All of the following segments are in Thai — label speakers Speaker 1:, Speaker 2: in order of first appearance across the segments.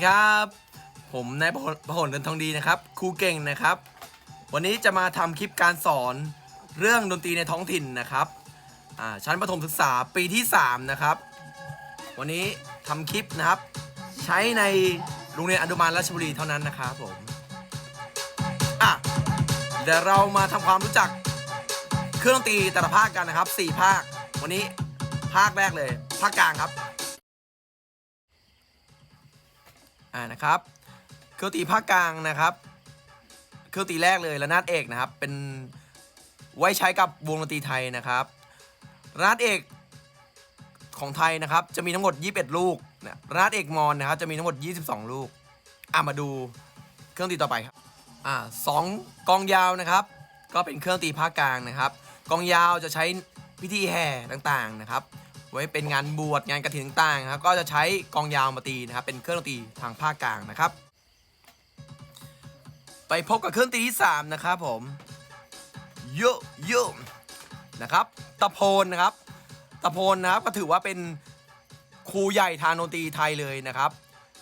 Speaker 1: ดีครับ ผมนายประหลเดินทองดีนะครับครูเก่งนะครับ วันนี้จะมาทำคลิปการสอนเรื่องดนตรีในท้องถิ่นนะครับชั้นประถมศึกษาปีที่ 3 นะครับ วันนี้ทำคลิปนะครับ ใช้ในโรงเรียนอนุบาลราชบุรีเท่านั้นนะครับผมอะเดี๋ยวเรามาทำความรู้จักเครื่องดนตรีแต่ละภาคกันนะครับ 4 ภาค วันนี้ภาคแรกเลย ภาคกลางครับ อ่านะครับเครื่องดนตรีภาคกลางนะครับเครื่องตีแรกเลยระนาดเอกนะครับ เป็นไว้ใช้กับวงดนตรีไทยนะครับระนาดเอกของไทยนะครับ จะมีทั้งหมด 21 ลูกนะระนาดเอกมอนนะครับ จะมีทั้งหมด 22 ลูกอะมาดูเครื่องตีต่อไปครับอ่าสองกองยาวนะครับ ก็เป็นเครื่องตีภาคกลางนะครับ กองยาวจะใช้พิธีแห่ต่างๆนะครับ ไว้เป็นงานบวชงานกระถิ่นต่างๆนะครับก็จะใช้กองยาวมาตีนะครับเป็นเครื่องดนตรีทางภาคกลางนะครับ ไปพบกับเครื่องดนตรีที่3นะครับผมโยโยนะครับตะโพนนะครับตะโพนนะครับก็ถือว่าเป็นครูใหญ่ทางดนตรีไทยเลยนะครับ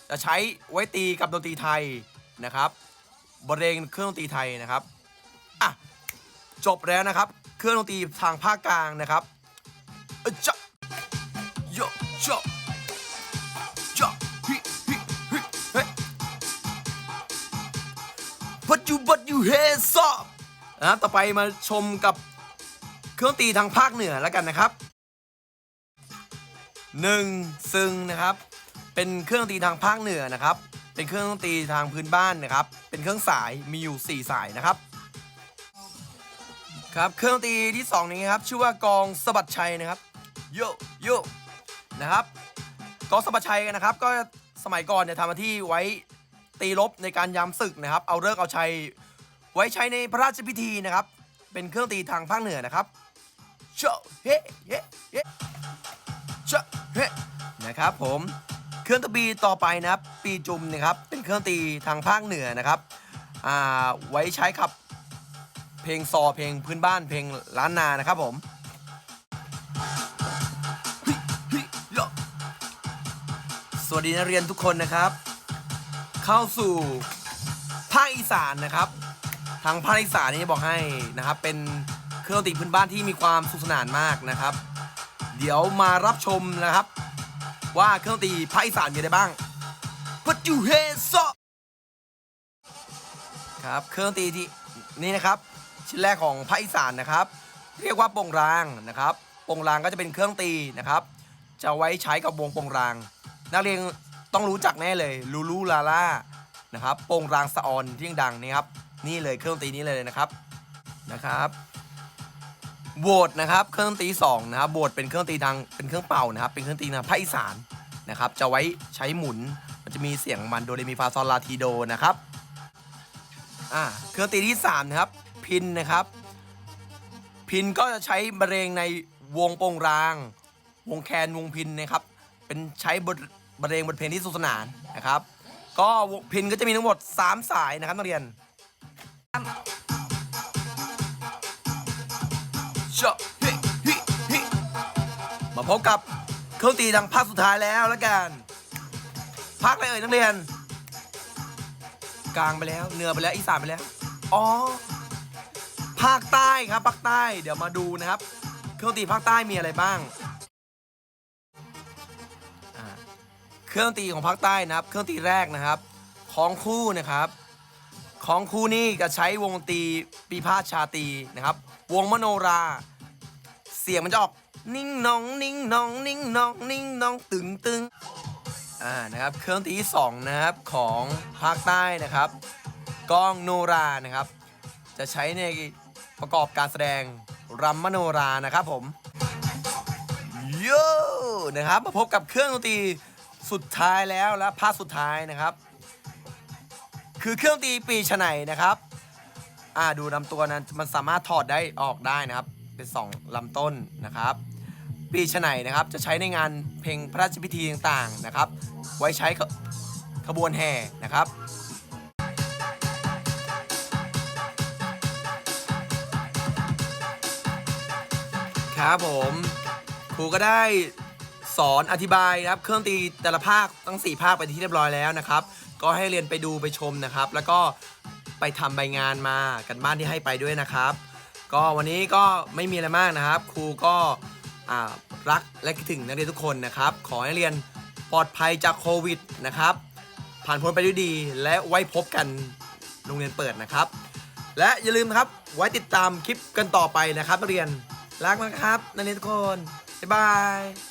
Speaker 1: จะใช้ไว้ตีกับดนตรีไทยนะครับบรรเลงเครื่องดนตรีไทยนะครับอะจบแล้วนะครับ เครื่องดนตรีทางภาคกลางนะครับเอ้ ยจะ Yo, yo, yo, hi, hi, hi, hey. But you, but you hands up นะต่อไปมาชมกับเครื่องตีทางภาคเหนือแล้วกันนะครับหนึ่งซึงนะครับ เป็นเครื่องตีทางภาคเหนือนะครับ เป็นเครื่องตีทางพื้นบ้านนะครับ เป็นเครื่องสายมีอยู่ 4 สายนะครับ ครับเครื่องตีที่สองนี้ครับ ชื่อว่ากองสะบัดชัยนะครับโยโย นะครับกอสมชัยกันนะครับ ก็สมัยก่อนเนี่ยทำหน้าที่ไว้ตีรบในการยามศึกนะครับ เอาเลิกเอาชัยไว้ใช้ในพระราชพิธีนะครับ เป็นเครื่องตีทางภาคเหนือนะครับเชเฮเฮเฮเชเฮนะครับผมเครื่องตะบีต่อไปนะครับ ปีจุมนะครับ เป็นเครื่องตีทางภาคเหนือนะครับอ่าไว้ใช้ขับเพลงซอเพลงพื้นบ้านเพลงล้านนานะครับผม สวัสดีนักเรียนทุกคนนะครับ เข้าสู่ภาคอีสานนะครับ ทางภาคอีสานนี่บอกให้นะครับ เป็นเครื่องดนตรีพื้นบ้านที่มีความสนุกสนานมากนะครับ เดี๋ยวมารับชมนะครับ ว่าเครื่องดนตรีภาคอีสานมีอะไรบ้าง Put you hands up ครับเครื่องดนตรีที่นี่นะครับ ชิ้นแรกของภาคอีสานนะครับ เรียกว่าโปงรางนะครับโปงรางก็จะเป็นเครื่องตีนะครับ จะไว้ใช้กับวงโปงราง นักเรียนต้องรู้จักแน่เลยลูลูลาล่านะครับโปงรางสะออนที่ดังนี่ครับนี่เลยเครื่องดนตรีนี้เลยนะครับนะครับโบดนะครับเครื่องดนตรีสองนะครับโบดเป็นเครื่องดนตรีทางเป็นเครื่องเป่านะครับ เป็นเครื่องดนตรีทางภาคอีสานนะครับ จะไว้ใช้หมุนมันจะมีเสียงมันโดเรมีฟาซอลลาทีโดนะครับอ่าเครื่องดนตรีที่สามนะครับพินนะครับ พินก็จะใช้บรรเลงในวงโปงราง วงแคนวงพินนะครับ เป็นใช้บท บรรเลงบทเพลงที่สนุกสนานนะครับ ก็พินก็จะมีทั้งหมด 3 สายนะครับนักเรียนชะเฮ้เฮ้เฮ้มาพบกับเครื่องดนตรีทางภาคสุดท้ายแล้วแล้วกันภาคอะไรเอ่ยนักเรียน กลางไปแล้วเหนือไปแล้วอีสานไปแล้วอ๋อภาคใต้ครับภาคใต้เดี๋ยวมาดูนะครับ เครื่องดนตรีภาคใต้มีอะไรบ้าง เครื่องตีของภาคใต้นะครับ เครื่องตีแรกนะครับ ของคู่นะครับ ของคู่นี่ก็ใช้วงตีปีพาชาตีนะครับ วงมโนรา เสียงมันจะออกนิ่งนองนิ่งนองนิ่งนองนิ่งนองตึงตึงอ่านะครับ เครื่องตีที่สองนะครับของภาคใต้นะครับกล้องโนรานะครับ จะใช้ในประกอบการแสดงรำมโนรานะครับผมโย่นะครับมาพบกับเครื่องดนตรี สุดท้ายแล้วและภาคสุดท้ายนะครับ คือเครื่องตีปีฉไนนะครับ อ่าดูลำตัวนั้นมันสามารถถอดได้ออกได้นะครับ เป็นสองลำต้นนะครับ ปีฉไนนะครับจะใช้ในงานเพลงพระราชพิธีต่างๆนะครับ ไว้ใช้ขขบวนแห่นะครับครับผมครูก็ได้ สอนอธิบายนะครับ เครื่องตีแต่ละภาคทั้ง 4 ภาคไปที่เรียบร้อยแล้วนะครับ ก็ให้เรียนไปดูไปชมนะครับ แล้วก็ไปทำใบงานมากันบ้านที่ให้ไปด้วยนะครับ ก็วันนี้ก็ไม่มีอะไรมากนะครับ ครูก็รักและคิดถึงนักเรียนทุกคนนะครับ ขอให้เรียนปลอดภัยจากโควิดนะครับ ผ่านพ้นไปด้วยดี และไว้พบกันโรงเรียนเปิดนะครับ และอย่าลืมครับไว้ติดตามคลิปกันต่อไปนะครับนักเรียนรักนะครับนักเรียนทุกคนบ๊ายบาย